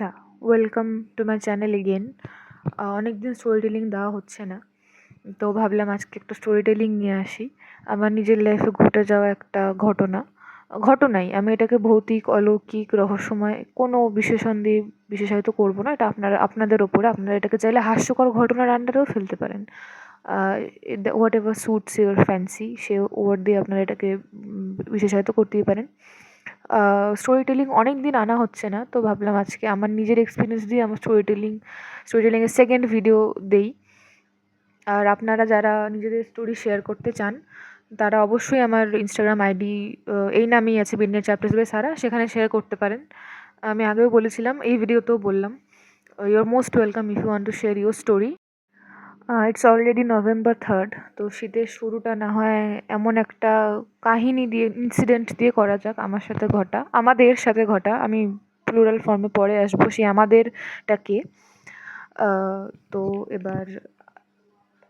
আচ্ছা welcome to my channel again অনেক দিন স্টোরি টেলিং দেওয়া হচ্ছে না। তো ভাবলাম আজকে একটা স্টোরি টেলিং নিয়ে আসি। আমার নিজের লাইফে ঘটে যাওয়া একটা ঘটনা। ঘটনাই আমি এটাকে ভৌতিক, অলৌকিক, রহস্যময় কোনো বিশেষণ দিয়ে বিশেষায়িত করব না। এটা আপনারা, আপনাদের ওপরে। আপনারা এটাকে চাইলে হাস্যকর ঘটনার আন্ডারেও ফেলতে পারেন। Whatever suits your fancy say word দিয়ে আপনারা এটাকে বিশেষায়িত করতেই পারেন। স্টোরি টেলিং অনেক দিন আনা হচ্ছে না। তো ভাবলাম আজকে আমার নিজের এক্সপিরিয়েন্স দিয়ে আমার স্টোরি টেলিং স্টোরি টেলিংয়ের সেকেন্ড ভিডিও দেই। আর আপনারা যারা নিজেদের স্টোরি শেয়ার করতে চান, তারা অবশ্যই আমার ইনস্টাগ্রাম আইডি এই নামেই আছে বিন্নের চ্যাপ্টার্স বাই সারা সেখানে শেয়ার করতে পারেন। আমি আগেও বলেছিলাম, এই ভিডিওতেও বললাম you're most welcome if you want to share your story it's already November third তো শীতের শুরুটা না হয় এমন একটা কাহিনী দিয়ে ইনসিডেন্ট দিয়ে করা যাক, আমার সাথে ঘটা, আমাদের সাথে ঘটা, আমি প্লুরাল ফর্মে পরে আসব, সেই আমাদেরটাকে তো এবার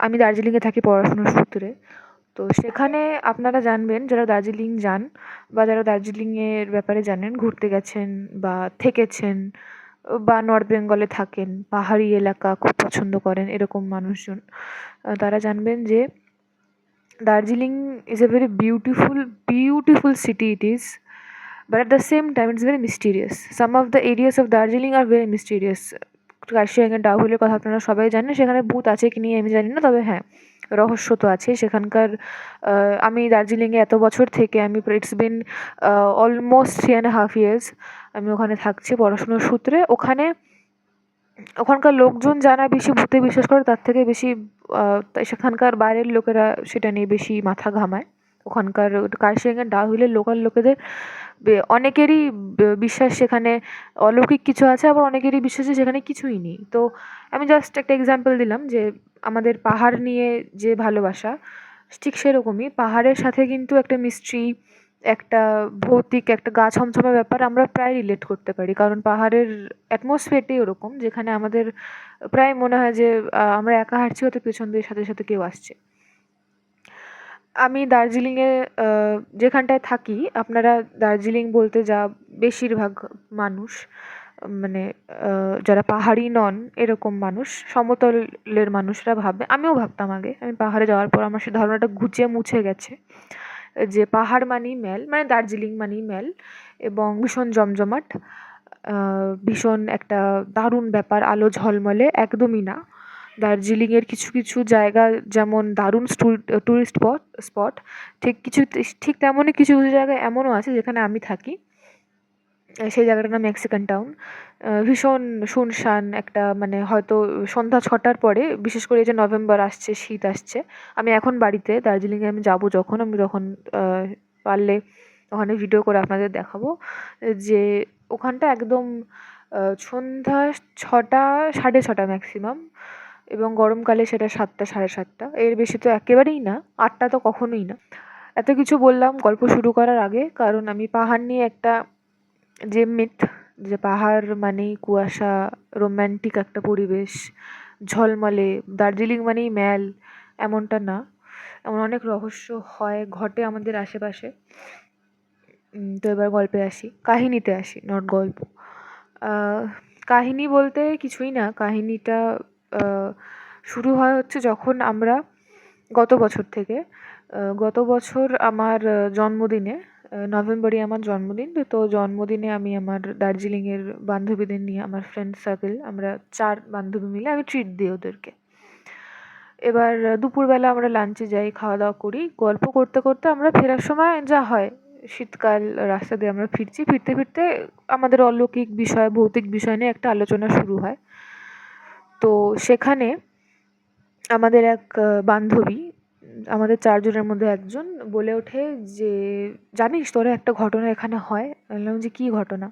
আমি দার্জিলিংয়ে থাকি পড়াশোনার সূত্রে, তো সেখানে আপনারা জানবেন, যারা দার্জিলিং যান বা যারা দার্জিলিংয়ের ব্যাপারে জানেন, ঘুরতে গেছেন বা থেকেছেন বা নর্থ বেঙ্গলে থাকেন, পাহাড়ি এলাকা খুব পছন্দ করেন এরকম মানুষজন তারা জানবেন যে Darjeeling is a very beautiful beautiful city it is but at the same time it's very mysterious. Some of the areas of darjeeling are very mysterious. কার্শিয়াংয়ের ডাহুলের কথা আপনারা সবাই জানেন, সেখানে ভূত আছে কি নিয়ে আমি জানি না, তবে হ্যাঁ রহস্য তো আছে সেখানকার আমি দার্জিলিংয়ে এত বছর থেকে আমি it's been almost three and half years আমি ওখানে থাকছি পড়াশোনার সূত্রে। ওখানে ওখানকার লোকজন যারা বেশি ভূতে বিশ্বাস করে, তার থেকে বেশি সেখানকার বাইরের লোকেরা সেটা নিয়ে বেশি মাথা ঘামায়। ওখানকার কার্শিয়াংয়ের ডাহুলের লোকাল লোকেদের অনেকেরই বিশ্বাস সেখানে অলৌকিক কিছু আছে, আবার অনেকেরই বিশ্বাস সেখানে কিছুই নেই। তো আমি জাস্ট একটা এক্সাম্পল দিলাম যে আমাদের পাহাড় নিয়ে যে ভালোবাসা, ঠিক সেরকমই। পাহাড়ের সাথে কিন্তু একটা মিস্ট্রি একটা ভৌতিক, একটা গা ছমছমে ব্যাপার আমরা প্রায় রিলেট করতে পারি। কারণ পাহাড়ের অ্যাটমসফিয়ারটাই ওরকম, যেখানে আমাদের প্রায় মনে হয় যে আমরা একা হাঁটছি, হয়তো পেছন দিয়ে সাথে সাথে কেউ আসছে। আমি দার্জিলিংয়ে যেখানটায় থাকি, আপনারা দার্জিলিং বলতে যা বেশিরভাগ মানুষ মানে যারা পাহাড়ি নন, এরকম মানুষ, সমতলের মানুষরা ভাবে। আমিও ভাবতাম আগে, আমি পাহাড়ে যাওয়ার পর আমার সে ধারণাটা ঘুচে মুছে গেছে। যে পাহাড় মানেই মেল মানে দার্জিলিং মানেই মেল এবং ভীষণ জমজমাট। ভীষণ একটা দারুণ ব্যাপার, আলো ঝলমলে, একদমই না। দার্জিলিংয়ের কিছু কিছু জায়গা যেমন দারুণ ট্যুরিস্ট স্পট, ঠিক কিছু, ঠিক তেমনই কিছু কিছু জায়গা এমনও আছে যেখানে আমি থাকি। সেই জায়গাটার নাম মেক্সিকান টাউন ভীষণ শুনশান একটা মানে হয়তো সন্ধ্যা ছটার পরে বিশেষ করে এই যে নভেম্বর আসছে শীত আসছে আমি এখন বাড়িতে দার্জিলিংয়ে আমি যাব যখন আমি আহ, পারলে ওখানে ভিডিও করে আপনাদের দেখাবো। যে ওখানটা একদম সন্ধ্যা ছটা সাড়ে ছটা ম্যাক্সিমাম এবং গরমকালে সেটা সাতটা সাড়ে সাতটা। এর বেশি তো একেবারেই না আটটা তো কখনোই না। এত কিছু বললাম গল্প শুরু করার আগে কারণ আমি পাহাড় নিয়ে একটা যে মিথ যে পাহাড় মানেই কুয়াশা রোম্যান্টিক একটা পরিবেশ, ঝলমলে, দার্জিলিং মানেই ম্যাল, এমনটা না। এমন অনেক রহস্য হয়, ঘটে আমাদের আশেপাশে। তো এবার গল্পে আসি। কাহিনীতে আসি নট গল্প। কাহিনী বলতে কিছুই না। কাহিনীটা শুরু হয় হচ্ছে যখন আমরা গত বছর থেকে গত বছর আমার জন্মদিনে নভেম্বরে আমার জন্মদিন। তো জন্মদিনে আমি আমার দার্জিলিংয়ের বান্ধবীদের নিয়ে, আমার ফ্রেন্ড সার্কেল আমরা চার বান্ধবী মিলে আমি ট্রিট দিই ওদেরকে। এবার দুপুরবেলা আমরা লাঞ্চে যাই খাওয়া দাওয়া করি। গল্প করতে করতে আমরা ফেরার সময় যা হয়, শীতকাল, রাস্তা দিয়ে আমরা ফিরছি। ফিরতে ফিরতে আমাদের অলৌকিক বিষয়, ভৌতিক বিষয় নিয়ে একটা আলোচনা শুরু হয়। তো সেখানে আমাদের এক বান্ধবী আমাদের চারজনের মধ্যে একজন বলে ওঠে যে, জানিস তোরা একটা ঘটনা এখানে হয়? বললাম যে, কী ঘটনা?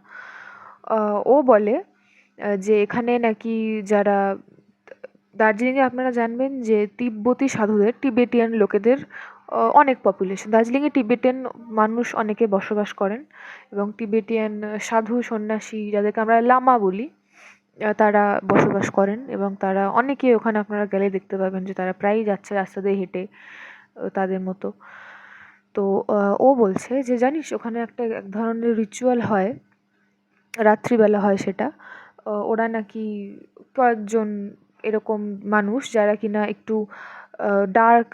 ও বলে যে এখানে নাকি যারা, দার্জিলিংয়ে আপনারা জানবেন যে তিব্বতী সাধুদের, টিবেটিয়ান লোকেদের অনেক পপুলেশন দার্জিলিংয়ে টিবেটান মানুষ অনেকে বসবাস করেন এবং টিবেটিয়ান সাধু সন্ন্যাসী যাদেরকে আমরা লামা বলি তারা বসবাস করেন এবং তারা অনেকে ওখানে আপনারা গেলে দেখতে পাবেন যে তারা প্রায়ই যাচ্ছে রাস্তা দিয়ে হেঁটে তাদের মতো। তো ও বলছে যে, জানিস, ওখানে একটা এক ধরনের রিচুয়াল হয়, রাত্রিবেলা হয় সেটা। ওরা নাকি কয়েকজন এরকম মানুষ যারা কিনা একটু ডার্ক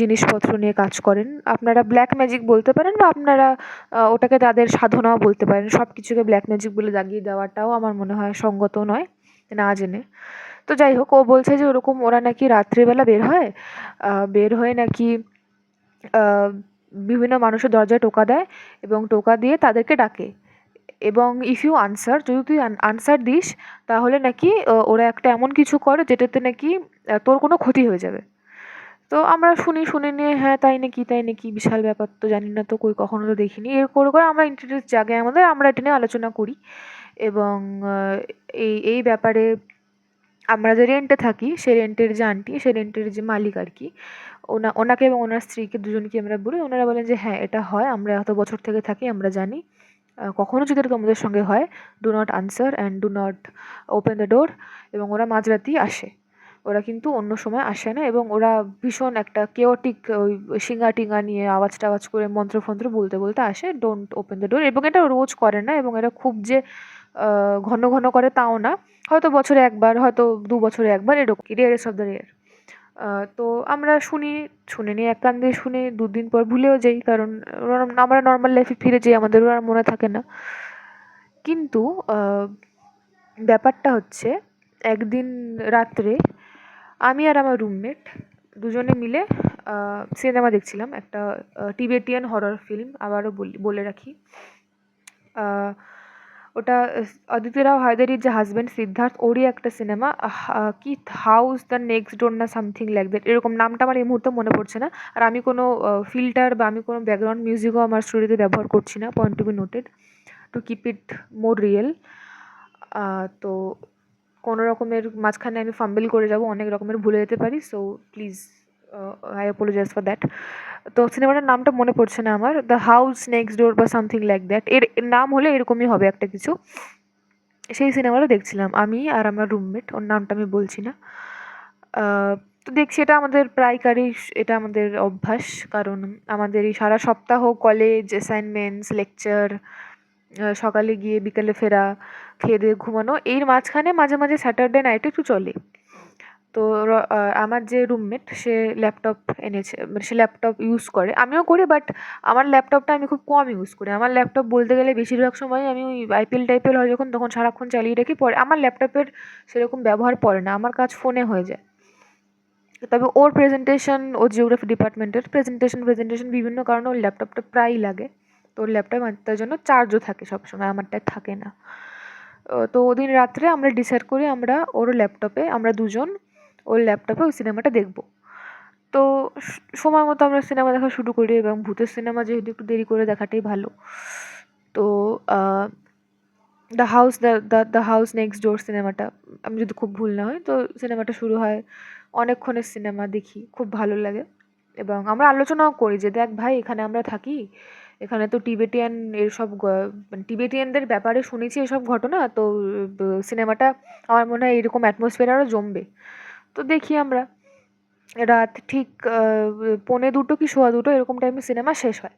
জিনিসপত্র নিয়ে কাজ করেন। আপনারা ব্ল্যাক ম্যাজিক বলতে পারেন বা আপনারা ওটাকে তাদের সাধনাও বলতে পারেন। সব কিছুকে ব্ল্যাক ম্যাজিক বলে দাগিয়ে দেওয়াটাও আমার মনে হয় সঙ্গত নয়, না জেনে। তো যাই হোক, ও বলছে যে ওরকম ওরা নাকি রাত্রিবেলা বের হয় বের হয়ে নাকি বিভিন্ন মানুষের দরজায় টোকা দেয় এবং টোকা দিয়ে তাদেরকে ডাকে। এবং ইফ ইউ আনসার যদি তুই আনসার দিস, তাহলে নাকি ওরা একটা এমন কিছু করে যেটাতে নাকি তোর কোনো ক্ষতি হয়ে যাবে। তো আমরা শুনি, শুনে নিয়ে হ্যাঁ তাই নাকি তাই নাকি, বিশাল ব্যাপার তো জানি না তো, কই কখনো তো দেখিনি। এর করে করে আমরা ইন্টারেস্ট জাগে আমাদের, আমরা এটা নিয়ে আলোচনা করি। এবং এই এই ব্যাপারে আমরা যে রেন্টে থাকি, সে রেন্টের যে আন্টি সে রেন্টের যে মালিক আর কি, ওনা, ওনাকে এবং ওনার স্ত্রীকে দুজনকে আমরা বলি, ওনারা বলেন যে হ্যাঁ এটা হয়, আমরা এত বছর থেকে থাকি, আমরা জানি কখনও যদি এটা তোমাদের সঙ্গে হয় do not answer and do not open the door এবং ওরা মাঝরাতেই আসে। ওরা কিন্তু অন্য সময় আসে না এবং ওরা ভীষণ একটা কেওটিক ওই শিঙা টিঙা নিয়ে আওয়াজ টাওয়াজ করে মন্ত্র ফন্ত্র বলতে বলতে আসে ডোন্ট ওপেন দ্য ডোর এবং এটা রোজ করে না এবং এরা খুব যে ঘন ঘন করে তাও না। হয়তো বছরে একবার, হয়তো দু বছরে একবার এরকম। রেয়ারেস্ট অফ দ্য রেয়ার তো আমরা শুনি, শুনে নিই এক কান দিয়ে শুনে, দুদিন পর ভুলেও যাই কারণ আমরা নর্মাল লাইফে ফিরে যাই আমাদেরও আর মনে থাকে না। কিন্তু ব্যাপারটা হচ্ছে, একদিন রাত্রে আমি আর আমার রুমমেট দুজনে মিলে সিনেমা দেখছিলাম, একটা টিবেটিয়ান হরর ফিল্ম আবারও বলি রাখি। ওটা অদিতি রাও হায়দারির যে হাজব্যান্ড সিদ্ধার্থ, ওরই একটা সিনেমা কি হাউস দ্য নেক্সট ডোর না সামথিং লাইক দ্যাট এরকম নামটা আমার এই মুহূর্তে মনে পড়ছে না। আর আমি কোনো ফিল্টার বা আমি কোনো ব্যাকগ্রাউন্ড মিউজিকও আমার স্টোরিতে ব্যবহার করছি না point to be noted to keep it more real তো কোনো রকমের মাঝখানে আমি ফাম্বেল করে যাব, অনেক রকমের ভুলে যেতে পারি so please I apologise for that তো সিনেমাটার নামটা মনে পড়ছে না আমার দ্য হাউস নেক্সট ডোর বা সামথিং লাইক দ্যাট এর নাম হলে এরকমই হবে একটা কিছু। সেই সিনেমাটা দেখছিলাম আমি আর আমার রুমমেট ওর নামটা আমি বলছি না। তো দেখছি এটা আমাদের প্রায়কারই এটা আমাদের অভ্যাস, কারণ আমাদের এই সারা সপ্তাহ কলেজ অ্যাসাইনমেন্টস লেকচার সকালে গিয়ে বিকালে ফেরা, খেয়ে দিয়ে ঘুমানো, এর মাঝখানে মাঝে মাঝে স্যাটারডে নাইট একটু চলে। তো আমার যে রুমমেট সে ল্যাপটপ এনেছে মানে সে ল্যাপটপ ইউজ করে। আমিও করি বাট আমার ল্যাপটপটা আমি খুব কম ইউজ করি। আমার ল্যাপটপ বলতে গেলে বেশিরভাগ সময় আমি ওই আইপিএল টাইপিএল হয় যখন, তখন সারাক্ষণ চালিয়ে রাখি। পরে আমার ল্যাপটপের সেরকম ব্যবহার পড়ে না। আমার কাজ ফোনে হয়ে যায়। তবে ওর প্রেজেন্টেশন ও জিওগ্রাফি ডিপার্টমেন্টের প্রেজেন্টেশন প্রেজেন্টেশন বিভিন্ন কারণে ওর ল্যাপটপটা প্রায়ই লাগে। তো ওর ল্যাপটপ তার জন্য চার্জও থাকে সবসময় আমারটায় থাকে না। তো ওদিন রাত্রে আমরা ডিসাইড করি আমরা ওর ল্যাপটপে আমরা দুজন ওর ল্যাপটপে ওই সিনেমাটা দেখব। তো সময় মতো আমরা সিনেমা দেখা শুরু করি এবং ভূতের সিনেমা যেহেতু একটু দেরি করে দেখাটাই ভালো। তো the house the the house next door সিনেমাটা আমি যদি খুব ভুল না হয় তো সিনেমাটা শুরু হয় অনেকক্ষণের সিনেমা দেখি, খুব ভালো লাগে। এবং আমরা আলোচনাও করি যে দেখ ভাই এখানে আমরা থাকি এখানে তো টিবেটিয়ান এসব মানে টিবেটিয়ানদের ব্যাপারে শুনেছি এসব ঘটনা, তো সিনেমাটা আমার মনে হয় এরকম অ্যাটমসফিয়ার আরও জমবে। তো দেখি আমরা, রাত ঠিক পৌনে দুটো কি সোয়া দুটো এরকম টাইমে সিনেমা শেষ হয়।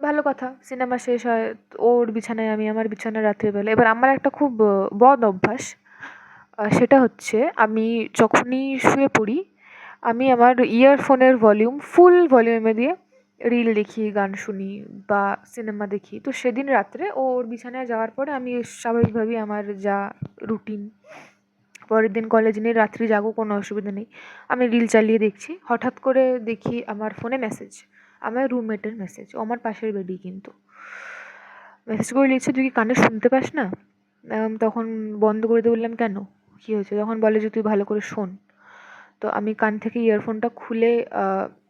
ভালো কথা, সিনেমা শেষ হয়, ওর বিছানায় আমি, আমার বিছানায় রাত্রিবেলা এবার আমার একটা খুব বদ অভ্যাস সেটা হচ্ছে আমি যখনই শুয়ে পড়ি, আমি আমার ইয়ারফোনের ভলিউম ফুল ভলিউমে দিয়ে রিল দেখি, গান শুনি বা সিনেমা দেখি। তো সেদিন রাত্রে ওর বিছানায় যাওয়ার পরে আমি স্বাভাবিকভাবেই আমার যা রুটিন পরের দিন কলেজ নিয়ে রাত্রি জাগো, কোনো অসুবিধা নেই। আমি রিল চালিয়ে দেখছি। হঠাৎ করে দেখি আমার ফোনে মেসেজ আমার রুমমেটের মেসেজ ও আমার পাশের বেডি কিন্তু। মেসেজ করে লিখছে, তুই কি কানে শুনতে পাস না? তখন বন্ধ করে দিয়ে বললাম, কেন? কী হয়েছে? তখন বলে যে, তুই ভালো করে শোন। তো আমি কান থেকে ইয়ারফোনটা খুলে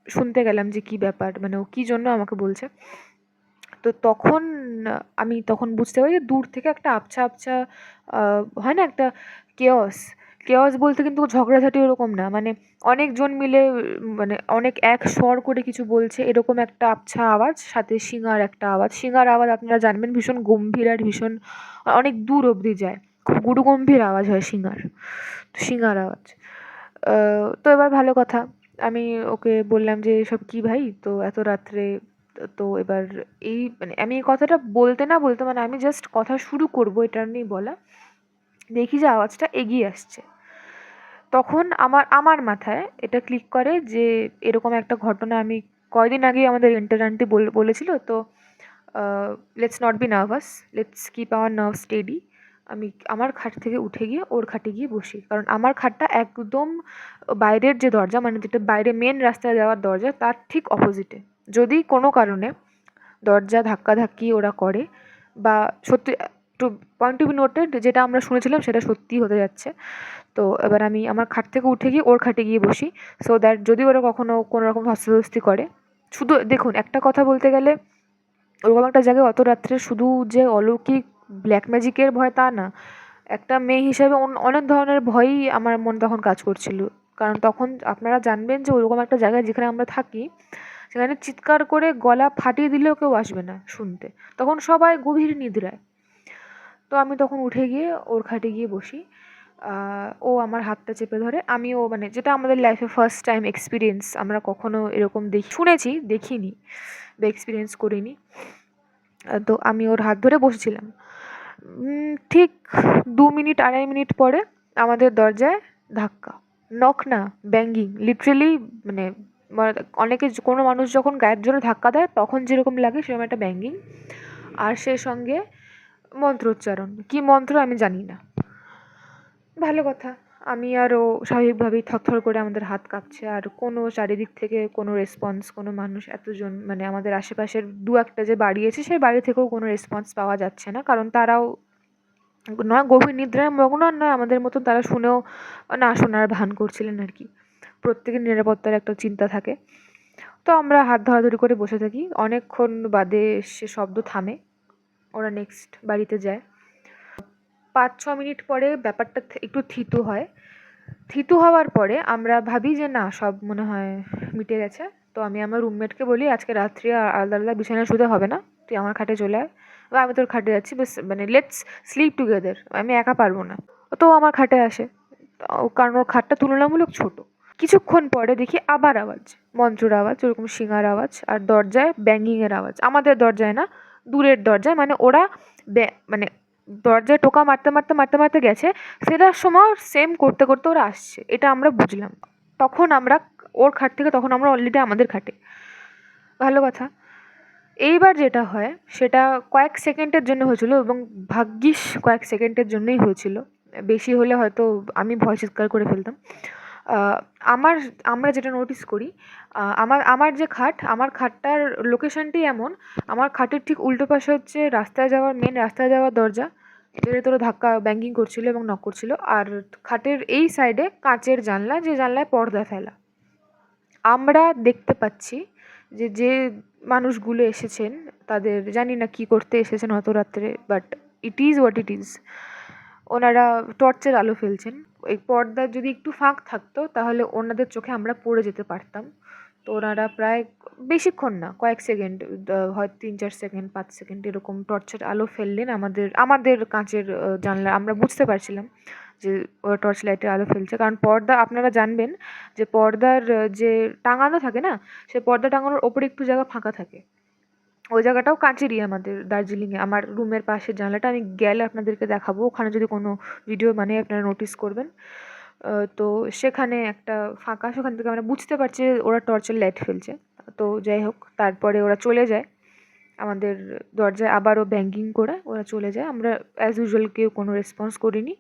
শুনতে গেলাম যে কী ব্যাপার মানে ও কী জন্য আমাকে বলছে। তো তখন, আমি তখন বুঝতে পারি দূর থেকে একটা আবছা আবছা হয় না একটা কেয়স কেয়স বলতে কিন্তু ঝগড়াঝাটি ওরকম না মানে অনেকজন মিলে মানে অনেক এক স্বর করে কিছু বলছে, এরকম একটা আবছা আওয়াজ, সাথে শিঙার একটা আওয়াজ। শিঙার আওয়াজ আপনারা জানবেন, ভীষণ গম্ভীর আর ভীষণ, অনেক দূর অবধি যায়। খুব গুরু গম্ভীর আওয়াজ হয় শিঙার শিঙার আওয়াজ। তো এবার ভালো কথা। আমি ওকে বললাম যে, এসব কী ভাই? তো এত রাত্রে তো এবার এই মানে আমি এই কথাটা বলতে না বলতে মানে আমি জাস্ট কথা শুরু করব, এটা নিয়েই বলা। দেখি যে আওয়াজটা এগিয়ে আসছে। তখন আমার আমার মাথায় এটা ক্লিক করে যে, এরকম একটা ঘটনা আমি কয়দিন আগেই আমাদের ইন্টার আন্টি বলেছিল, তো let's not be nervous let's keep our nerve steady আমি আমার খাট থেকে উঠে গিয়ে ওর খাটে গিয়ে বসি। কারণ আমার খাটটা একদম বাইরের যে দরজা মানে যেটা বাইরে মেন রাস্তায় যাওয়ার দরজা, তার ঠিক অপোজিটে যদি কোনো কারণে দরজা ধাক্কাধাক্কি ওরা করে বা সত্যি to point to be noted যেটা আমরা শুনেছিলাম সেটা সত্যিই হতে যাচ্ছে। তো এবার আমি আমার খাট থেকে উঠে গিয়ে ওর খাটে গিয়ে বসি সো দ্যাট যদি ওরা কখনও কোনো রকম ধস্তাধস্তি করে। শুধু দেখুন, একটা কথা বলতে গেলে ওরকম একটা জায়গায় অত রাত্রে শুধু যে অলৌকিক ব্ল্যাক ম্যাজিকের ভয় তা না। একটা মেয়ে হিসেবে অনেক ধরনের ভয়ই আমার মন তখন কাজ করছিল। কারণ তখন আপনারা জানবেন যে ওরকম একটা জায়গায় যেখানে আমরা থাকি, সেখানে চিৎকার করে গলা ফাটিয়ে দিলেও কেউ আসবে না শুনতে। তখন সবাই গভীর নিদ্রায়। তো আমি তখন উঠে গিয়ে ওর খাটে গিয়ে বসি। ও আমার হাতটা চেপে ধরে। আমিও মানে যেটা আমাদের লাইফে ফার্স্ট টাইম এক্সপিরিয়েন্স আমরা কখনো এরকম দেখি, শুনেছি, দেখিনি বা এক্সপিরিয়েন্স করিনি। তো আমি ওর হাত ধরে বসেছিলাম। ঠিক দু মিনিট, আড়াই মিনিট পরে আমাদের দরজায় ধাক্কা। নক না ব্যাঙ্গিং লিটারেলি মানে অনেকে কোনো মানুষ যখন গায়ের জোরে ধাক্কা দেয়, তখন যেরকম লাগে সেরকম একটা ব্যাঙ্গিং আর সে সঙ্গে মন্ত্র উচ্চারণ কী মন্ত্র আমি জানি না। ভালো কথা। আমি আরও স্বাভাবিকভাবেই থরথর করে আমাদের হাত কাঁপছে। আর কোনো চারিদিক থেকে কোনো রেসপন্স কোনো মানুষ এতজন মানে আমাদের আশেপাশের দু একটা যে বাড়ি আছে, সেই বাড়ি থেকেও কোনো রেসপন্স পাওয়া যাচ্ছে না। কারণ তারাও নয়, গভীর নিদ্রায় মগ্ন নয়, আমাদের মতন তারা শুনেও না শোনার ভান করছিলেন আর কি। প্রত্যেকের নিরাপত্তার একটা চিন্তা থাকে। তো আমরা হাত ধরাধরি করে বসে থাকি। অনেকক্ষণ বাদে সে শব্দ থামে। ওরা নেক্সট বাড়িতে যায়। পাঁচ ছ মিনিট পরে ব্যাপারটা একটু থিতু হয়। থিতু হওয়ার পরে আমরা ভাবি যে না, সব মনে হয় মিটে গেছে। তো আমি আমার রুমমেটকে বলি, আজকে রাত্রি আলাদা আলাদা বিছানায় শুতে হবে না। তুই আমার খাটে চলে আয়। বা আমি তোর খাটে যাচ্ছি। বেশ মানে লেটস স্লিপ টুগেদার আমি একা পারব না। তো আমার খাটে আসে। কারণ ওর খাটটা তুলনামূলক ছোট। কিছুক্ষণ পরে দেখি আবার আওয়াজ। মন্ত্রর আওয়াজ, ওরকম শিঙার আওয়াজ, আর দরজায় ব্যাঙ্গিংয়ের আওয়াজ। আমাদের দরজায় না, দূরের দরজায় মানে ওরা মানে দরজায় টোকা মারতে মারতে মারতে মারতে গেছে সেটার সময় সেম করতে করতে ওরা আসছে, এটা আমরা বুঝলাম। তখন আমরা, ওর খাট থেকে তখন আমরা অলরেডি আমাদের খাটে। ভালো কথা। এইবার যেটা হয়, সেটা কয়েক সেকেন্ডের জন্য হয়েছিল এবং ভাগ্যিস কয়েক সেকেন্ডের জন্যই হয়েছিল। বেশি হলে হয়তো আমি ভয় চিৎকার করে ফেলতাম। আমার, আমরা যেটা নোটিস করি আমার আমার যে খাট, আমার খাটটার লোকেশনটি এমন, আমার খাটের ঠিক উল্টো পাশে হচ্ছে রাস্তায় যাওয়ার মেন রাস্তায় যাওয়ার দরজা যেটা তোরা ধাক্কা ব্যাঙ্কিং করছিল এবং নক করছিল। আর খাটের এই সাইডে কাঁচের জানলা, যে জানলায় পর্দা ফেলা। আমরা দেখতে পাচ্ছি যে যে মানুষগুলো এসেছেন, তাদের জানি না কি করতে এসেছেন অত রাত্রে but it is what it is ওনারা টর্চের আলো ফেলছেন। এই পর্দার যদি একটু ফাঁক থাকতো, তাহলে ওনাদের চোখে আমরা পড়ে যেতে পারতাম। তো ওনারা প্রায় বেশিক্ষণ না, কয়েক সেকেন্ড হয় তিন, চার সেকেন্ড, পাঁচ সেকেন্ড এরকম টর্চের আলো ফেললেন আমাদের আমাদের কাঁচের জানলা, আমরা বুঝতে পারছিলাম যে টর্চ লাইটের আলো ফেলছে। কারণ পর্দা, আপনারা জানবেন যে পর্দার যে টাঙানো থাকে না, সে পর্দা টাঙানোর ওপরে একটু জায়গা ফাঁকা থাকে। ওই জায়গাটাও কাঁচেরই আমাদের দার্জিলিংয়ে। আমার রুমের পাশের জানলাটা, আমি গেলে আপনাদেরকে দেখাবো। ওখানে যদি কোনো ভিডিও মানে আপনারা নোটিস করবেন। তো সেখানে একটা ফাঁকা, সেখান থেকে আমরা বুঝতে পারছি ওরা টর্চের লাইট ফেলছে। তো যাই হোক, তারপরে ওরা চলে যায়। আমাদের দরজায় আবারও ব্যাঙ্কিং করে ওরা চলে যায়। আমরা অ্যাজ ইউজুয়াল কেউ কোনো রেসপন্স করিনি।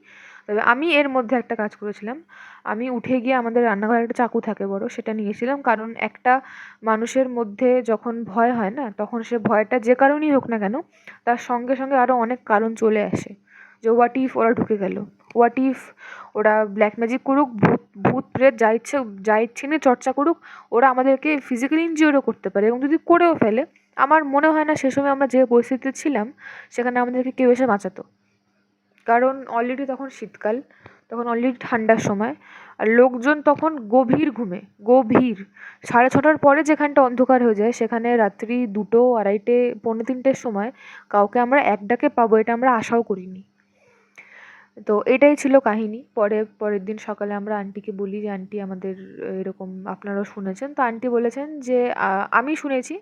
তবে আমি এর মধ্যে একটা কাজ করেছিলাম। আমি উঠে গিয়ে আমাদের রান্নাঘরে একটা চাকু থাকে বড়, সেটা নিয়েছিলাম। কারণ একটা মানুষের মধ্যে যখন ভয় হয় না, তখন সে ভয়টা যে কারণেই হোক না কেন, তার সঙ্গে সঙ্গে আরও অনেক কারণ চলে আসে। যে হোয়াট ইফ ওরা ঢুকে গেল? হোয়াট ইফ ওরা ব্ল্যাক ম্যাজিক করুক, ভূত ভূত প্রেত যা ইচ্ছে যা ইচ্ছে নিয়ে চর্চা করুক, ওরা আমাদেরকে ফিজিক্যালি ইনজিওরও করতে পারে। এবং যদি করেও ফেলে, আমার মনে হয় না সে সময় আমরা যে পরিস্থিতিতে ছিলাম, সেখানে আমাদেরকে কেউ এসে বাঁচাতো। কারণ অলরেডি তখন শীতকাল, তখন অলরেডি ঠান্ডার সময়, আর লোকজন তখন গভীর ঘুমে, গভীর। সাড়ে ছটার পরে যেখানটা অন্ধকার হয়ে যায়, সেখানে রাত্রি দুটো, আড়াইটে, পৌনে তিনটের সময়, কাউকে আমরা এক ডাকে পাবো, এটা আমরা আশাও করিনি। তো এটাই ছিল কাহিনী। পরে, পরের দিন সকালে আমরা আন্টিকে বলি যে, আন্টি আমাদের, এরকম আপনারাও শুনেছেন। তো আন্টি বলেছেন যে আমি শুনেছি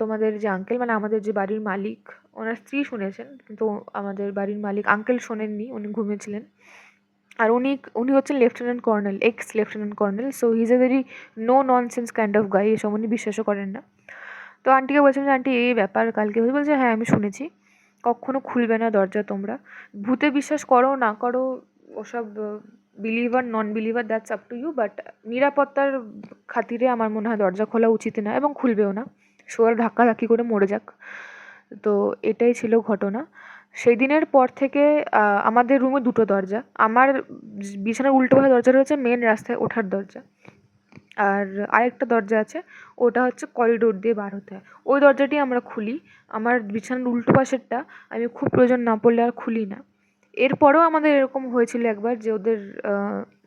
তোমাদের যে আঙ্কেল মানে আমাদের যে বাড়ির মালিক, ওনার স্ত্রী শুনেছেন, কিন্তু আমাদের বাড়ির মালিক আঙ্কেল শোনেননি, উনি ঘুমিয়েছিলেন। আর উনি উনি হচ্ছেন lieutenant colonel ex lieutenant colonel so he is a very no nonsense kind of guy এসব উনি বিশ্বাসও করেন না। তো আন্টিকে বলছিলাম যে, আন্টি, এই ব্যাপার কালকে হয়েছে? বলছে হ্যাঁ আমি শুনেছি। কখনো খুলবে না দরজা তোমরা। ভূতে বিশ্বাস করো, না করো, ওসব believer non believer that's up to you but নিরাপত্তার খাতিরে আমার মনে হয় দরজা খোলা উচিত না এবং খুলবেও না। শোয়ার ধাক্কাধাক্কি করে মরে যাক। তো এটাই ছিল ঘটনা। সেই দিনের পর থেকে আমাদের রুমে দুটো দরজা। আমার বিছানার উল্টো পাশে দরজা রয়েছে মেন রাস্তায় ওঠার দরজা। আর আরেকটা দরজা আছে, ওটা হচ্ছে করিডোর দিয়ে বার হতে হয়। ওই দরজাটি আমরা খুলি। আমার বিছানার উল্টো পাশেরটা আমি খুব প্রয়োজন না পড়লে আর খুলি না। এরপরেও আমাদের এরকম হয়েছিল একবার যে ওদের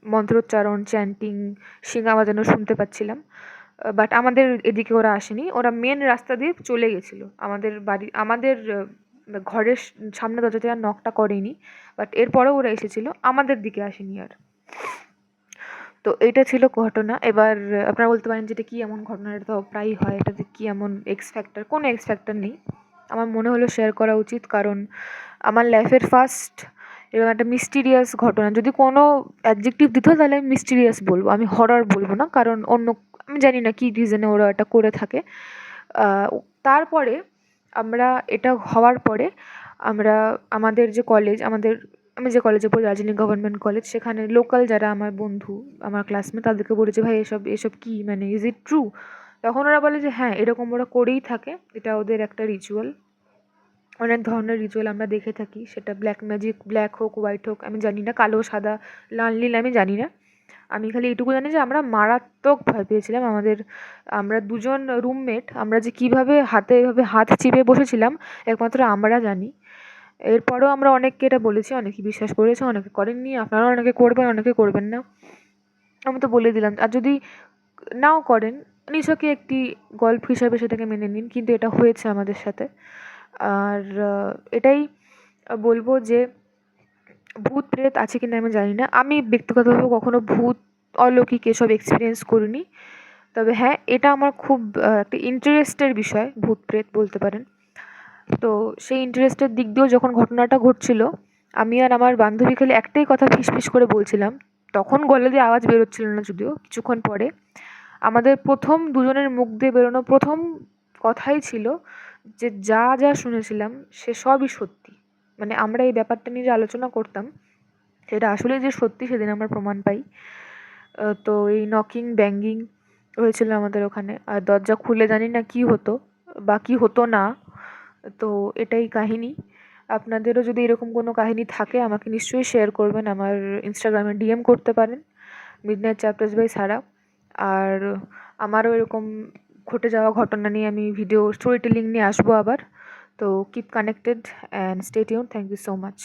মন্ত্রোচ্চারণ চ্যান্টিং শিঙা বাজানো শুনতে পাচ্ছিলাম। বাট আমাদের এদিকে ওরা আসেনি। ওরা মেন রাস্তা দিয়ে চলে গেছিল। আমাদের বাড়ি, আমাদের ঘরের সামনে দরজাতে আর নকটা করেনি। বাট এরপরেও ওরা এসেছিল। আমাদের দিকে আসেনি আর। তো এটা ছিল ঘটনা। এবার আপনারা বলতে পারেন যে এটা কী এমন ঘটনা? এটা তো প্রায়ই হয়। এটাতে কী এমন এক্স ফ্যাক্টর কোনো এক্স ফ্যাক্টর নেই। আমার মনে হলো শেয়ার করা উচিত। কারণ আমার লাইফের ফার্স্ট এরকম একটা মিস্টিরিয়াস ঘটনা। যদি কোনো অ্যাডজেক্টিভ দিতে, তাহলে আমি মিস্টিরিয়াস বলব। আমি হরর বলব না। কারণ অন্য, আমি জানি না কী রিজনে ওরা এটা করে থাকে। তারপরে আমরা, এটা হওয়ার পরে আমরা, আমাদের যে কলেজ আমাদের আমি যে কলেজে পড়ি, দার্জিলিং গভর্নমেন্ট কলেজ সেখানে লোকাল যারা আমার বন্ধু, আমার ক্লাসমেট তাদেরকে বলেছে, ভাই, এসব এসব কী? মানে ইজ ইট ট্রু তখন ওরা বলে যে হ্যাঁ এরকম ওরা করেই থাকে। এটা ওদের একটা রিচুয়াল অনেক ধরনের রিচুয়াল আমরা দেখে থাকি। সেটা ব্ল্যাক ম্যাজিক ব্ল্যাক হোক হোয়াইট হোক, আমি জানি না, কালো, সাদা, লাল, নীল, আমি জানি না। আমি খালি এটুকু জানি যে, আমরা মারাত্মক ভয় পেয়েছিলাম। আমাদের, আমরা দুজন রুমমেট আমরা যে কীভাবে হাতে, এভাবে হাত চিপে বসেছিলাম, একমাত্র আমরা জানি। এরপরেও আমরা অনেককে এটা বলেছি, অনেকে বিশ্বাস করেছে, অনেকে করেননি, আপনারাও অনেকে করবেন অনেকে করবেন না। আমি তো বলে দিলাম, আর যদি নাও করেন নিছকই একটি গল্প হিসাবে সেটাকে মেনে নিন, কিন্তু এটা হয়েছে আমাদের সাথে। আর এটাই বলব যে ভূত প্রেত আছে কিনা আমি জানি না। আমি ব্যক্তিগতভাবে কখনো ভূত অলৌকিক এসব এক্সপিরিয়েন্স করিনি। তবে হ্যাঁ এটা আমার খুব একটা ইন্টারেস্টের বিষয়, ভূত প্রেত বলতে পারেন। তো সেই ইন্টারেস্টের দিক দিয়েও যখন ঘটনাটা ঘটছিল, আমি আর আমার বান্ধবী খালি একটাই কথা ফিসফিস করে বলছিলাম। তখন গলা দিয়ে আওয়াজ বেরোচ্ছিল না যদিও, কিছুক্ষণ পরে। আমাদের প্রথম দুজনের মুখ দিয়ে বেরোনো প্রথম কথাই ছিল যে, যা যা শুনেছিলাম, সে সবই সত্যি। মানে আমরা এই ব্যাপারটা নিয়ে যে আলোচনা করতাম, সেটা আসলে যে সত্যি সেদিন আমরা প্রমাণ পাই। তো এই নকিং ব্যাঙ্গিং হয়েছিল আমাদের ওখানে। আর দরজা খুলে জানি না কি হতো বা কি হতো না তো এটাই কাহিনী। আপনাদেরও যদি এরকম কোনো কাহিনী থাকে, আমাকে নিশ্চয়ই শেয়ার করবেন, আমার ইনস্টাগ্রামে ডিএম করতে পারেন মিডনাইট চ্যাপ্টার্স বাই সারা আর আমারও এরকম ঘটে যাওয়া ঘটনা নিয়ে আমি ভিডিও স্টোরি টেলিং নিয়ে আসব আবার। তো কিপ কানেক্টেড অ্যান্ড স্টেট ইউন থ্যাংক ইউ সো মাচ